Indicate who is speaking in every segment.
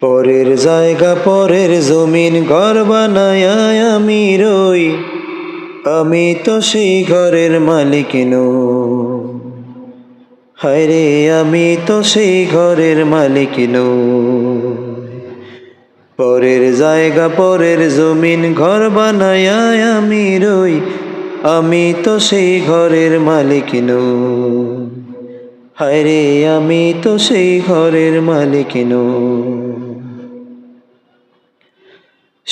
Speaker 1: পরের জায়গা, পরের জমিন ঘর বানায় আমি রই। আমি তো সেই ঘরের মালিক নই। হায়রে আমি তো সেই ঘরের মালিক পরের জায়গা, পরের জমিন ঘর বানায় আমি রই। আমি তো সেই ঘরের মালিক নই। হায়রে আমি তো সেই ঘরের মালিক নই।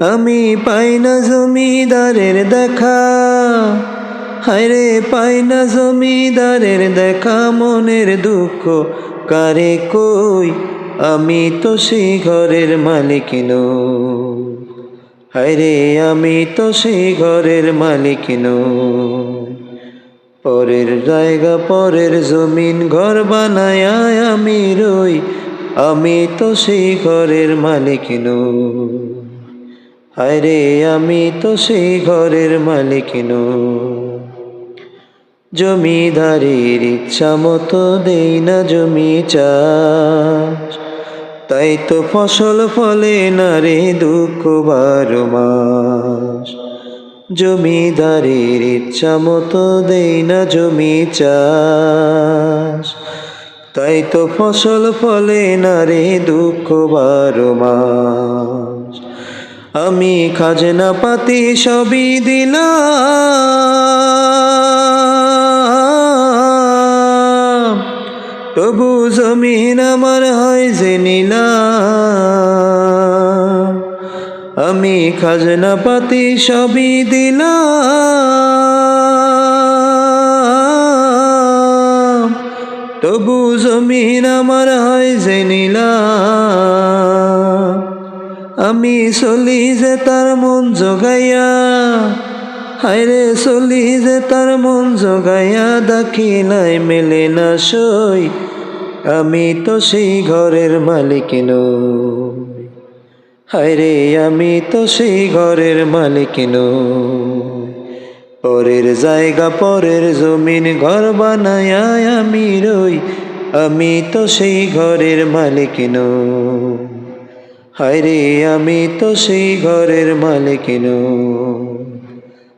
Speaker 1: আমি পাই না জমিদারের দেখা। হায়রে, পাই না জমিদারের দেখা। মনের দুঃখ কারে কই? আমি তো সেই ঘরের মালিক নই হায়রে, আমি তো সেই ঘরের মালিক নই পরের জায়গা, পরের জমিন ঘর বানায় আমি রই। আমি তো সেই ঘরের মালিক নই হায়রে আমি তো সেই ঘরের মালিক নই জমিদারির ইচ্ছা মতো দেই না জমি চাষ। তাই তো ফসল ফলে না রে দুঃখ বারো মাস। জমিদারির ইচ্ছা মতো দেই না জমি চাষ। তাই তো ফসল ফলে না রে দুঃখ বারো মাস। আমি খাজনা পাতি সবই দিলাম। তবু জমিন আমার হয় যে নিলাম। আমি খাজনা পাতি সবই দিলাম। তবু জমিন আমার হয় যে নিলাম। আমি চলি যে তার মন জগাইয়া, হায়রে চলি যে তার মন জগাইয়া দেখি নাই মেলে না সই, আমি তো সেই ঘরের মালিক নই। আমি তো সেই ঘরের মালিক নই। পরের জায়গা, পরের জমিন, ঘর বানায় আমি রই, আমি তো সেই ঘরের মালিক নই। হায়রে আমি তো সেই ঘরের মালিক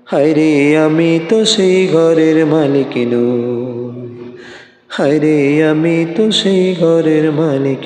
Speaker 1: হায়রে আমি তো সেই ঘরের মালিক হায়রে আমি তো সেই ঘরের মালিক